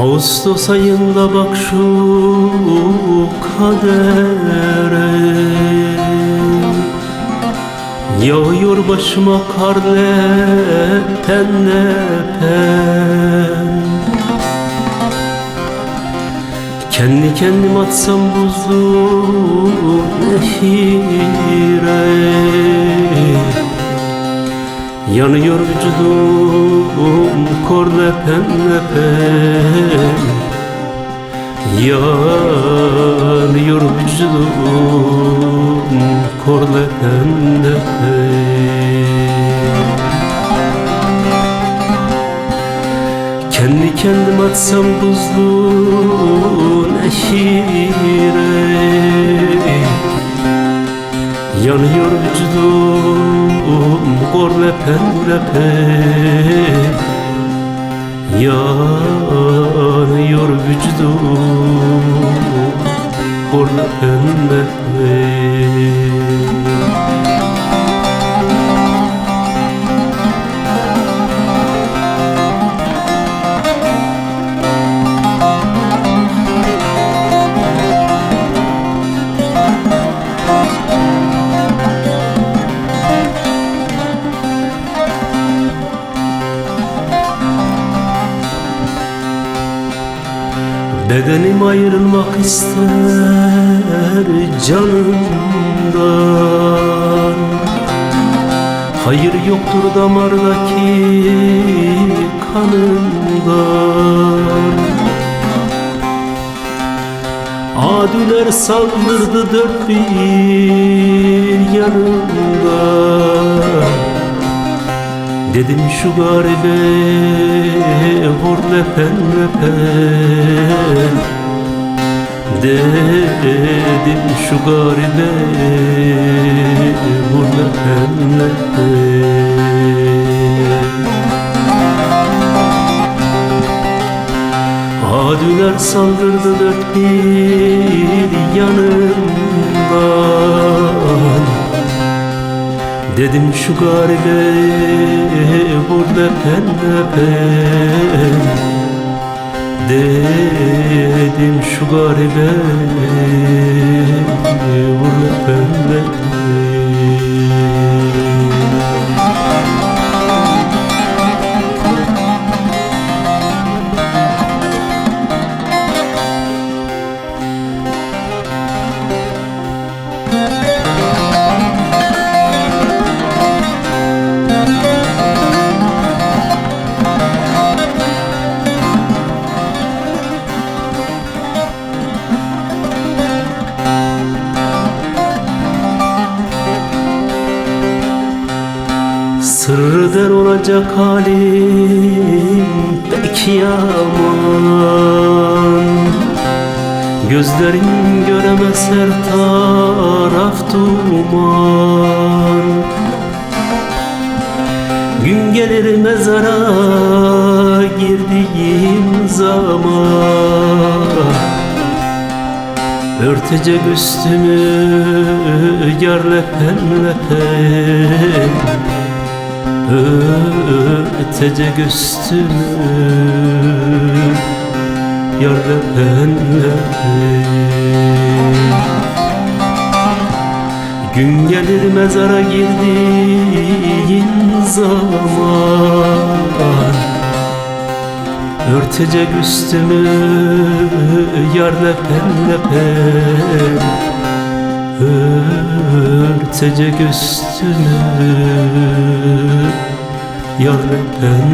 Ağustos ayında bak şu kadere. Yağıyor başıma kar lepen lepen Kendi kendim atsam buzlu nehire Yanıyor vücudum kor lepen lepen Yanıyor vücudum kor lepen lepen Kendi kendim atsam buzlu nehire Yanıyor vücudum kor lepen lepen Yanıyor Bedenim ayrılmak ister canımdan. Hayır yoktur damardaki kanımdan. Adüler saldırdı dört bir yanımdan. Dedim şu garibe lepen lepen Dedim şu garibe lepen lepen Adüler saldırdı dört bir yanımdan Dedim şu garibe vur lepen lepen Dedim şu garibe vur lepen Sırrı der olacak halim pek yaman Gözlerim göremez her taraf duman. Gün gelir mezara girdiğim zaman. Örtecek üstümü yar lepen lepen Örtecek üstümü Yar lepen Gün gelir mezara girdiğin zaman Örtecek üstümü yar lepen lepen Örtecek üstümü Yar lepen